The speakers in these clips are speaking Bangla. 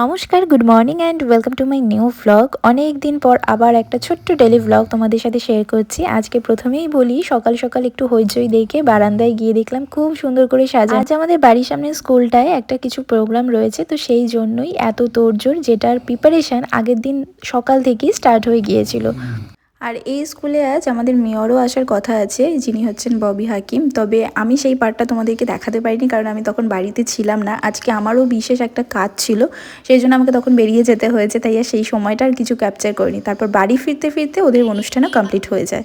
নমস্কার, good morning and welcome to my new vlog অনেক দিন পর আবার একটা ছোট্ট ডেলি ভ্লগ তোমাদের সাথে শেয়ার করছি। আজকে প্রথমেই বলি, সকাল সকাল একটু হইচই দেখে বারান্দায় গিয়ে দেখলাম খুব সুন্দর করে সাজা আজ আমাদের বাড়ির সামনে স্কুলটায় একটা কিছু প্রোগ্রাম রয়েছে, তো সেই জন্যই এত তোড়জোড় যেটার প্রিপারেশান আগের দিন সকাল থেকেই স্টার্ট হয়ে গিয়েছিল। আর এই স্কুলে আজ আমাদের মেয়রও আসার কথা আছে, যিনি হচ্ছেন ববি হাকিম। তবে আমি সেই পার্টটা তোমাদেরকে দেখাতে পারিনি, কারণ আমি তখন বাড়িতে ছিলাম না। আজকে আমারও বিশেষ একটা কাজ ছিল, সেই জন্য আমাকে তখন বেরিয়ে যেতে হয়েছে, তাই আর সেই সময়টা আর কিছু ক্যাপচার করিনি। তারপর বাড়ি ফিরতে ফিরতে ওদের অনুষ্ঠানও কমপ্লিট হয়ে যায়।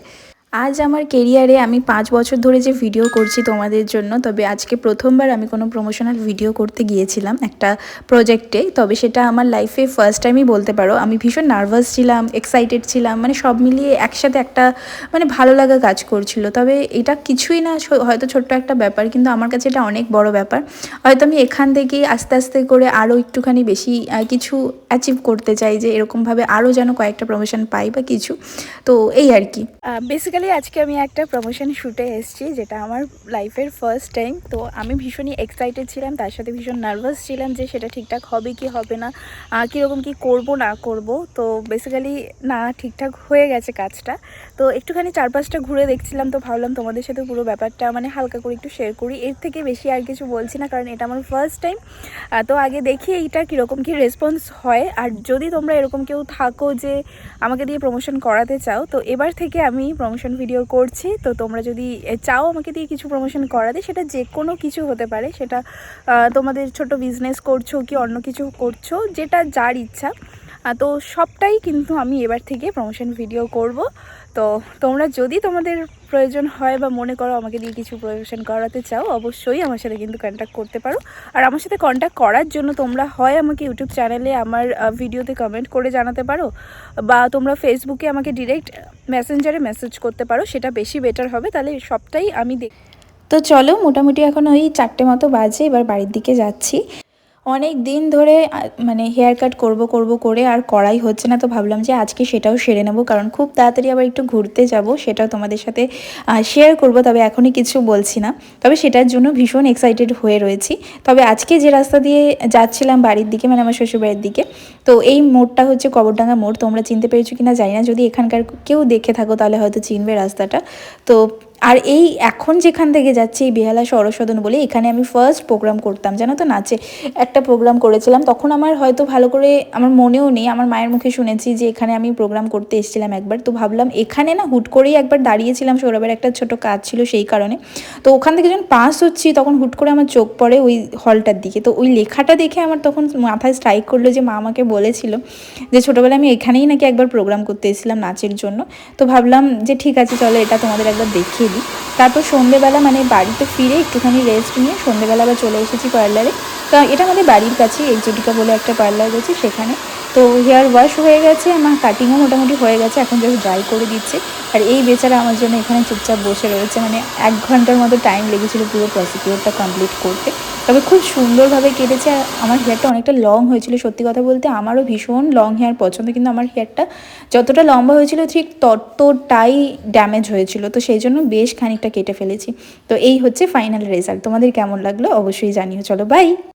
আজ আমার কেরিয়ারে আমি পাঁচ বছর ধরে যে ভিডিও করছি তোমাদের জন্য, তবে আজকে প্রথমবার আমি কোনো প্রমোশনাল ভিডিও করতে গিয়েছিলাম একটা প্রজেক্টে তবে সেটা আমার লাইফে ফার্স্ট টাইমই বলতে পারো। আমি ভীষণ নার্ভাস ছিলাম এক্সাইটেড ছিলাম মানে সব মিলিয়ে একসাথে একটা মানে ভালো লাগা কাজ করছিল। তবে এটা কিছুই না হয়তো ছোট্ট একটা ব্যাপার, কিন্তু আমার কাছে এটা অনেক বড় ব্যাপার। হয়তো আমি এখান থেকেই আস্তে আস্তে করে আরও একটুখানি বেশি কিছু অ্যাচিভ করতে চাই যে এরকমভাবে আরও যেন কয়েকটা প্রমোশন পাই বা কিছু। তো এই আর কি। বেসিক্যালি আজকে আমি একটা প্রমোশন শ্যুটে এসেছি, যেটা আমার লাইফের ফার্স্ট টাইম তো আমি ভীষণই এক্সাইটেড ছিলাম, তার সাথে ভীষণ নার্ভাস ছিলাম যে সেটা ঠিকঠাক হবে কি হবে না কীরকম কি করব, না করব। তো বেসিক্যালি না, ঠিকঠাক হয়ে গেছে কাজটা। তো একটুখানি চারপাশটা ঘুরে দেখছিলাম, তো ভাবলাম তোমাদের সাথে পুরো ব্যাপারটা মানে হালকা করে একটু শেয়ার করি। এর থেকে বেশি আর কিছু বলছি না, কারণ এটা আমার ফার্স্ট টাইম তো আগে দেখি এইটা কীরকম কি রেসপন্স হয়। আর যদি তোমরা এরকম কেউ থাকো যে আমাকে দিয়ে প্রমোশন করাতে চাও, তো এবার থেকে আমি প্রমোশন ভিডিও করছি। তো তোমরা যদি চাও আমাকে দিয়ে কিছু প্রমোশন করাতে, সেটা যে কোনো কিছু হতে পারে। সেটা তোমাদের ছোট বিজনেস করছ কি অন্য কিছু করছ, যেটা যার ইচ্ছা। তো সবটাই কিন্তু আমি এবার থেকে প্রমোশন ভিডিও করব। তো তোমরা যদি তোমাদের প্রয়োজন হয় বা মনে করো আমাকে দিয়ে কিছু প্রমোশন করাতে চাও, অবশ্যই আমার সাথে কিন্তু কন্ট্যাক্ট করতে পারো। আর আমার সাথে কন্ট্যাক্ট করার জন্য তোমরা হয় আমাকে ইউটিউব চ্যানেলে আমার ভিডিওতে কমেন্ট করে জানাতে পারো, বা তোমরা ফেসবুকে আমাকে ডিরেক্ট মেসেঞ্জারে মেসেজ করতে পারো, সেটা বেশি বেটার হবে। তাহলে সবটাই আমি দেখ তো চলো, মোটামুটি এখন ওই চারটে মতো বাজে, এবার বাড়ির দিকে যাচ্ছি। অনেক দিন ধরে মানে হেয়ার কাট করব করব, করে আর করাই হচ্ছে না, তো ভাবলাম যে আজকে সেটাও সেরে নেব। কারণ খুব তাড়াতাড়ি আবার একটু ঘুরতে যাব, সেটাও তোমাদের সাথে শেয়ার করব, তবে এখনই কিছু বলছি না। তবে সেটার জন্য ভীষণ এক্সাইটেড হয়ে রয়েছি। তবে আজকে যে রাস্তা দিয়ে যাচ্ছিলাম বাড়ির দিকে মানে আমার শ্বশুরবাড়ির দিকে, তো এই মোড়টা হচ্ছে কবরডাঙ্গা মোড়, তোমরা চিনতে পেরেছ কিনা জানি না। যদি এখানকার কেউ দেখে থাকো, তাহলে হয়তো চিনবে রাস্তাটা। তো আর এই এখন যেখান থেকে যাচ্ছি, এই বেহালা সরস্বদন বলে, এখানে আমি ফার্স্ট প্রোগ্রাম করতাম, জানো তো নাচে। একটা প্রোগ্রাম করেছিলাম, তখন আমার হয়তো ভালো করে আমার মনেও নেই, আমার মায়ের মুখে শুনেছি যে এখানে আমি প্রোগ্রাম করতে এসেছিলাম একবার। তো ভাবলাম এখানে না হুট করেই একবার দাঁড়িয়েছিলাম, সৌরভের একটা ছোট কাজ ছিল সেই কারণে। তো ওখান থেকে যখন পাস হচ্ছি, তখন হুট করে আমার চোখ পড়ে ওই হলটার দিকে। তো ওই লেখাটা দেখে আমার তখন মাথায় স্ট্রাইক করল যে মা আমাকে বলেছিল যে ছোটোবেলায় আমি এখানেই নাকি একবার প্রোগ্রাম করতে এসেছিলাম নাচের জন্য। তো ভাবলাম যে ঠিক আছে, চলো এটা তোমাদের একবার দেখিয়ে দিই তারপর সন্ধ্যেবেলা মানে বাড়িতে ফিরে একটুখানি রেস্ট নিয়ে সন্ধেবেলা আবার চলে এসেছি পার্লারে তো এটা আমাদের বাড়ির কাছে এক্সোটিকা বলে একটা পার্লার রয়েছে সেখানে। তো হেয়ার ওয়াশ হয়ে গেছে, আমার কাটিংও মোটামুটি হয়ে গেছে, এখন জাস্ট ড্রাই করে দিচ্ছে। আর এই বেচারা আমার জন্য এখানে চুপচাপ বসে রয়েছে মানে এক ঘণ্টার মতো টাইম লেগেছিলো পুরো প্রসিকিউরটা কমপ্লিট করতে। তবে খুব সুন্দরভাবে কেটেছে, আর আমার হেয়ারটা অনেকটা লং হয়েছিল, সত্যি কথা বলতে আমারও ভীষণ লং হেয়ার পছন্দ, কিন্তু আমার হেয়ারটা যতটা লম্বা হয়েছিল, ঠিক ততটাই ড্যামেজ হয়েছিল। তো সেই জন্য বেশ খানিকটা কেটে ফেলেছি। তো এই হচ্ছে ফাইনাল রেজাল্ট তোমাদের কেমন লাগল অবশ্যই জানিও, চলো বাই